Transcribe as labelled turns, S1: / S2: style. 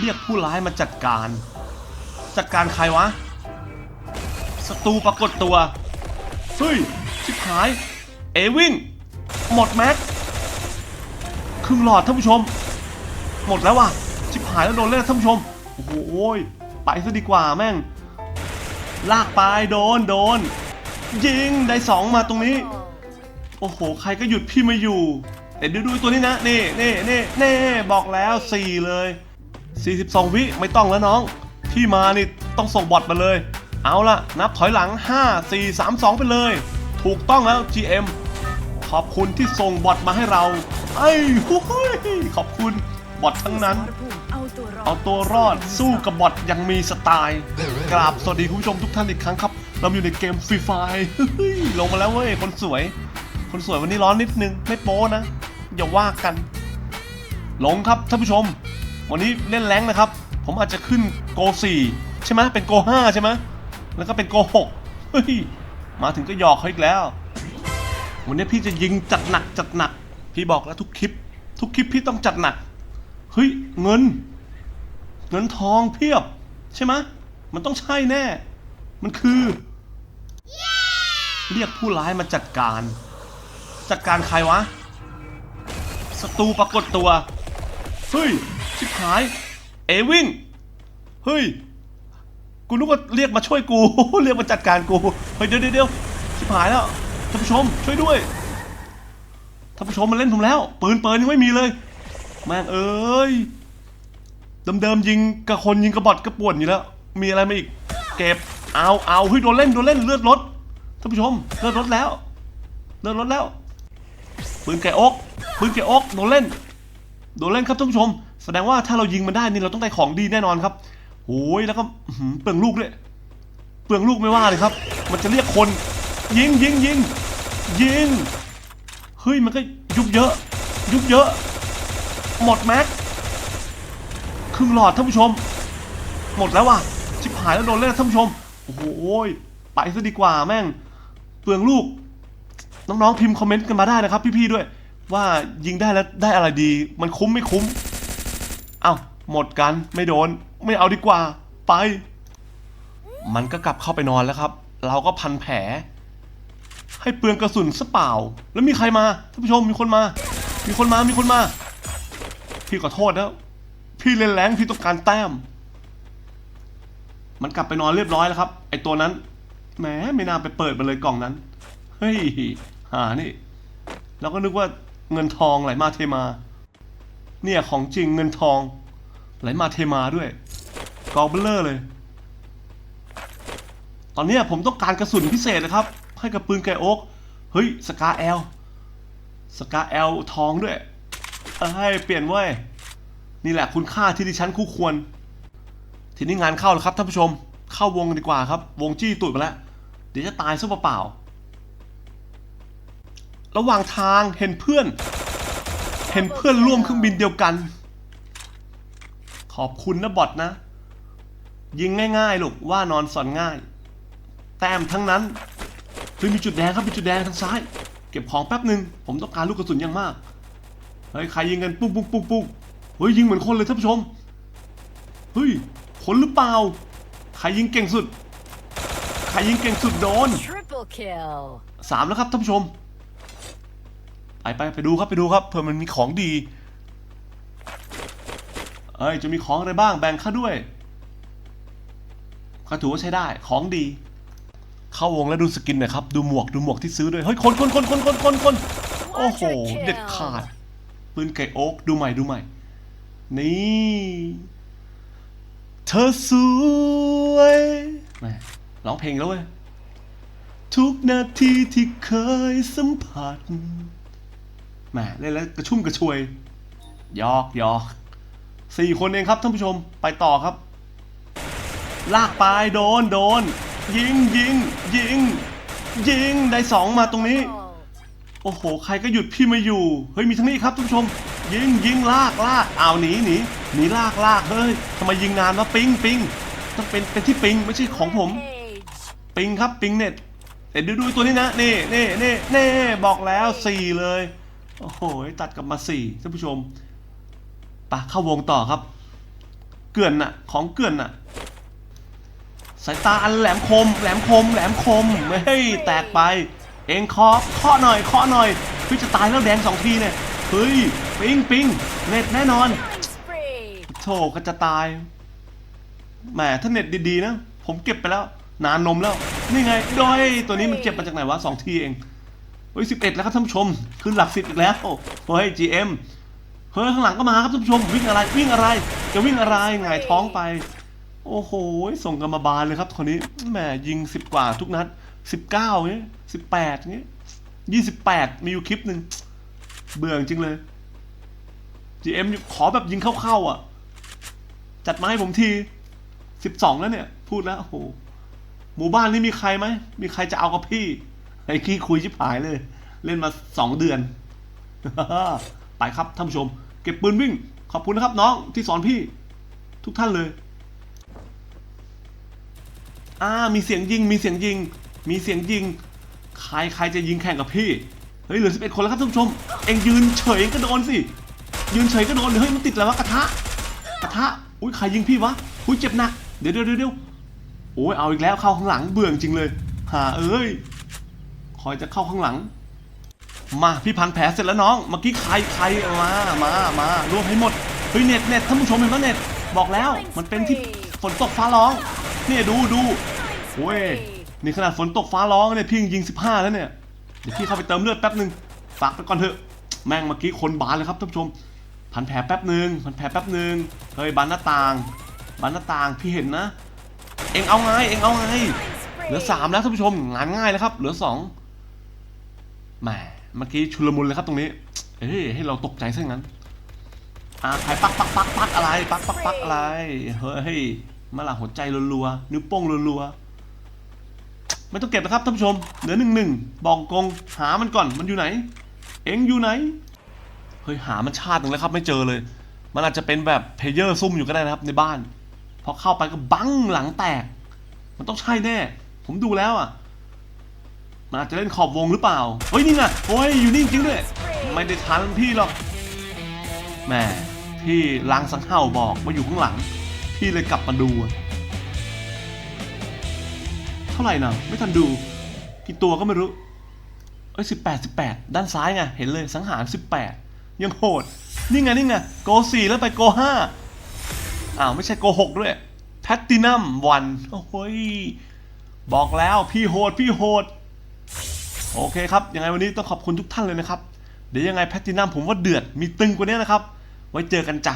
S1: เรียกผู้ร้ายมาจัดการ จัดการใครวะศัตรูปรากฏตัว เฮ้ย ชิบหาย เอวิ่งหมดแม็กครึ่งหลอดท่านผู้ชม หมดแล้วว่ะ ชิบหายแล้วโดนเล่นท่านผู้ชม โอ้โหยไปซะดีกว่าแม่ง ลากไปโดนโดน ยิงได้สองมาตรงนี้ โอ้โห ใครก็หยุดพี่ม่อยู่แต่ดูดูตัวนี้นะ นี่นี่นี่นี่บอกแล้วสี่เลย 42 วิไม่ต้องแล้วน้อง ที่มานี่ต้องส่งบอทมาเลย เอาละนับถอยหลัง 5 4 3 2 ไปเลย ถูกต้องแล้ว GM ขอบคุณที่ส่งบอทมาให้เรา ไอ้หูยขอบคุณบอททั้งนั้น
S2: เอาตัวรอด
S1: สู้กับบอทยังมีสไตล์ กราบสวัสดีคุณผู้ชมทุกท่านอีกครั้งครับ เราอยู่ในเกมฟรีไฟลงมาแล้วเว้ยคนสวย คนสวยวันนี้ร้อนนิดนึงไม่โป้นะ อย่าว่ากัน ลงครับท่านผู้ชม วันนี้เล่นแรงนะครับ ผมอาจจะขึ้นโก4ใช่ไหมเป็นโก5ใช่ไหมแล้วก็เป็นโก6เฮ้ยมาถึงก็หยอกเขาอีกแล้ว วันนี้พี่จะยิงจัดหนักจัดหนัก พี่บอกแล้วทุกคลิป ทุกคลิปพี่ต้องจัดหนักเฮ้ยเงิน เงินทองเพียบ ใช่ไหมมันต้องใช่แน่ มันคือ เรียกผู้ร้ายมาจัดการ จัดการใครวะศัตรูปรากฏตัว เฮ้ย หาย เอวิ่ง เฮ้ย กูนึกว่าเรียกมาช่วยกู เรียกมาจัดการกู เฮ้ยเดี๋ยวเดี๋ยวชิบหายแล้ว ท่านผู้ชมช่วยด้วย ท่านผู้ชมมาเล่นผมแล้ว ปืนเปิดยังไม่มีเลย แม่งเอ้ย เดิมๆยิงกับคนยิงกระบอดกระป่วนอยู่แล้ว มีอะไรมาอีก เก็บ เอาเอาเฮ้ยโดนเล่นโดนเล่นเลือดลด ท่านผู้ชมเลือดลดแล้ว เลือดลดแล้ว ปืนแกะอกปืนแกะอกโดนเล่นโดนเล่นครับท่านผู้ชม ดงว่าถ้าเรายิงมันได้นี่เราต้องได้ของดีแน่นอนครับโอ้ยแล้วก็เปลืองลูกด้วยเปลืองลูกไม่ว่าเลยครับ มันจะเรียกคน ยิงยิงยิงยิงเฮ้ยมันก็ยุบเยอะ ยุบเยอะ หมดแม็กครึ่งหลอดท่านผู้ชม หมดแล้วว่ะชิบหายแล้วโดนเล่นท่านผู้ชมโอ้โหยไปซะดีกว่าแม่ง เปลืองลูก น้องๆพิมพ์คอมเมนต์กันมาได้นะครับ พี่ๆด้วย ว่ายิงได้แล้วได้อะไรดี มันคุ้มไม่คุ้ม เอ้าหมดกันไม่โดน ไม่เอาดีกว่า ไป มันก็กลับเข้าไปนอนแล้วครับ เราก็พันแผล ให้เปลืองกระสุนซะเปล่า แล้วมีใครมาท่านผู้ชมมีคนมา มีคนมามีคนมา พี่ขอโทษนะพี่เล่นแรงพี่ต้องการแต้ม มันกลับไปนอนเรียบร้อยแล้วครับ ไอตัวนั้นแหมไม่น่าไปเปิดมันเลยกล่องนั้นเฮ้ยหานี่เราก็นึกว่าเงินทองไหลมาเทมา เนี่ยของจริงเงินทอง ไหลมาเทมาด้วยกองเบลเลอร์เลย ตอนนี้ผมต้องการกระสุนพิเศษนะครับ ให้กับปืนไกโอ๊กเฮ้ยสกาแอลสกาแอลทองด้วยเอ้ยเปลี่ยนเว้ยนี่แหละคุณค่าที่ดิฉันคู่ควร ทีนี้งานเข้าแล้วครับท่านผู้ชม เข้าวงกันดีกว่าครับ วงจี้ตุดไปแล้ว เดี๋ยวจะตายซะเปล่าๆระหว่างทางเห็นเพื่อน เห็นเพื่อนร่วมเครื่องบินเดียวกัน ขอบคุณนะบอทนะ ยิงง่ายๆลูกว่านอนสอนง่าย แต้มทั้งนั้นเฮ้ยมีจุดแดงครับมีจุดแดงทางซ้าย เก็บของแป๊บหนึ่งผมต้องการลูกกระสุนอย่างมากเฮ้ยใครยิงกันปุ๊บปุ๊บปุ๊บปุ๊บเฮ้ยยิงเหมือนคนเลยท่านผู้ชมเฮ้ยคนหรือเปล่าใครยิงเก่งสุดใครยิงเก่งสุดโดน
S2: Triple kill
S1: สามแล้วครับท่านผู้ชม ไปไปไปดูครับไปดูครับเผื่อมันมีของดีเอ้ยจะมีของอะไรบ้างแบ่งข้าด้วยก็ถือว่าใช้ได้ของดี เข้าวงแล้วดูสกินหน่อยครับ ดูหมวกดูหมวกที่ซื้อด้วยเฮ้ยคนคนคนคนคนคนคนโอ้โห เด็ดขาดปืนไก่โอ๊กดูใหม่ดูใหม่ นี่ เธอสวยแหมร้องเพลงแล้วเว้ยทุกนาทีที่เคยสัมผัส แหมเล่นแล้วกระชุ่มกระชวยยอกยอกสี่คนเองครับท่านผู้ชมไปต่อครับ ลากไปโดนโดน ยิงยิงยิง ยิงได้สองมาตรงนี้ โอ้โห ใครก็หยุดพี่ม่อยู่ เฮ้ยมีทั้งนี้ครับท่านผู้ชม ยิงยิงลากลากเอาหนีหนีหนีลากลากเฮ้ยทำไมยิงนานวะปิงปิงต้องเป็นเป็นที่ปิงไม่ใช่ของผม ปิงครับปิงเน็ตแต่ดูดูตัวนี้นะนี่นี่นี่นี่บอกแล้วสี่เลย โอ้โห ตัดกลับมาสี่ท่านผู้ชมไปะเข้าวงต่อครับ เกลื่อนน่ะ ของเกลื่อนน่ะ สายตาอันแหลมคม แหลมคม แหลมคมไม่ให้แตกไป เองเคาะเคาะหน่อยเคาะหน่อยเฮ้ยจะตายแล้วแดงสองทีเนี่ยเฮ้ยปิงปิงเน็ตแน่นอนโถก็จะตายแหมถ้าเน็ตดีๆนะ ผมเก็บไปแล้ว นานนมแล้ว นี่ไงดอยตัวนี้มันเก็บมาจากไหนวะสองทีเอง เฮ้ยสิบเอ็ดแล้วครับท่านผู้ชม ขึ้นหลักสิบอีกแล้วเฮ้ย GM เฮ้ยข้างหลังก็มาครับท่านผู้ชมวิ่งอะไรวิ่งอะไร จะวิ่งอะไรหงายท้องไป โอ้โหส่งกันมาบานเลยครับคนนี้แหมยิงสิบกว่าทุกนัดสิบเก้าเงี้ยสิบแปดเงี้ยยี่สิบแปดมีอยู่คลิปหนึ่งเบื่อจริงเลย GM ขอแบบยิงเข้าๆอะ จัดมาให้ผมทีสิบสองแล้วเนี่ย พูดแล้วโอ้โหหมู่บ้านนี้มีใครไหมมีใครจะเอากับพี่ ไอ้ขี้คุยชิบหายเลย เล่นมาสองเดือน ไปครับท่านผู้ชม เก็บปืนวิ่ง ขอบคุณนะครับน้องที่สอนพี่ ทุกท่านเลย อ่ามีเสียงยิง มีเสียงยิง มีเสียงยิง ใครใครจะยิงแข่งกับพี่ เฮ้ยเหลือสิบเอ็ดคนแล้วครับท่านผู้ชม เอ็งยืนเฉยก็โดนสิ ยืนเฉยก็โดน เฮ้ยมันติดแล้ววะกระทะ กระทะ อุ้ยใครยิงพี่วะ อุ้ยเจ็บหนักเดี๋ยวเดี๋ยวเดี๋ยวเดี๋ยวโอ้ยเอาอีกแล้วเข้าข้างหลังเบื่อจริงเลย หาเอ้ย คอยจะเข้าข้างหลัง มาพี่พันแผลเสร็จแล้วน้อง เมื่อกี้ใครใครมา มามารวมให้หมด เฮ้ยเน็ตเน็ตท่านผู้ชมเห็นไหมเน็ต บอกแล้วมันเป็นที่ฝนตกฟ้าร้อง เนี่ยดูดูโอ้ยนี่ขนาดฝนตกฟ้าร้องเนี่ยพี่ยังยิง 15 แล้วเนี่ย เดี๋ยวพี่เข้าไปเติมเลือดแป๊บหนึ่งฝากไปก่อนเถอะ แม่งเมื่อกี้คนบานเลยครับท่านผู้ชม พันแผลแป๊บหนึ่งพันแผลแป๊บหนึ่งเฮ้ยบานหน้าต่างบานหน้าต่างพี่เห็นนะ เอ็งเอาไงเอ็งเอาไง เหลือสามแล้วท่านผู้ชมงานง่ายแล้วครับ เหลือสอง แหมเมื่อกี้ชุลมุนเลยครับตรงนี้ เอ้ยให้เราตกใจซะงั้นอ่าใครปักปักปักปักอะไรปักปักปักอะไร เฮ้ยมาละหัวใจรัวๆนิ้วโป้งรัวๆไม่ต้องเก็บนะครับท่านผู้ชม เหลือหนึ่งหนึ่งบอกกงหามันก่อนมันอยู่ไหน เอ็งอยู่ไหน เฮ้ยหามันชาติหนึ่งแล้วครับไม่เจอเลย มันอาจจะเป็นแบบเพเยอร์ซุ่มอยู่ก็ได้นะครับในบ้าน พอเข้าไปก็บังหลังแตก มันต้องใช่แน่ ผมดูแล้วอะ มันอาจจะเล่นขอบวงหรือเปล่า เฮ้ยนี่ไงโอ้ยอยู่นี่จริงด้วย ไม่ได้ทันพี่หรอกแหมพี่ลางสังเห่าบอกว่าอยู่ข้างหลัง พี่เลยกลับมาดู เท่าไหร่นะไม่ทันดูกี่ตัวก็ไม่รู้เอ้ยสิบแปดสิบแปดด้านซ้ายไงเห็นเลยสังหารสิบแปดยังโหด นี่ไงนี่ไงโกสี่แล้วไปโกห้าอ้าวไม่ใช่โกหกด้วยแพตตินัมวันโอ้ยบอกแล้วพี่โหดพี่โหด โอเคครับ ยังไงวันนี้ต้องขอบคุณทุกท่านเลยนะครับ เดี๋ยวยังไงแพทตินัมผมว่าเดือด มีตึงกว่านี้นะครับ ไว้เจอกันจ้ะ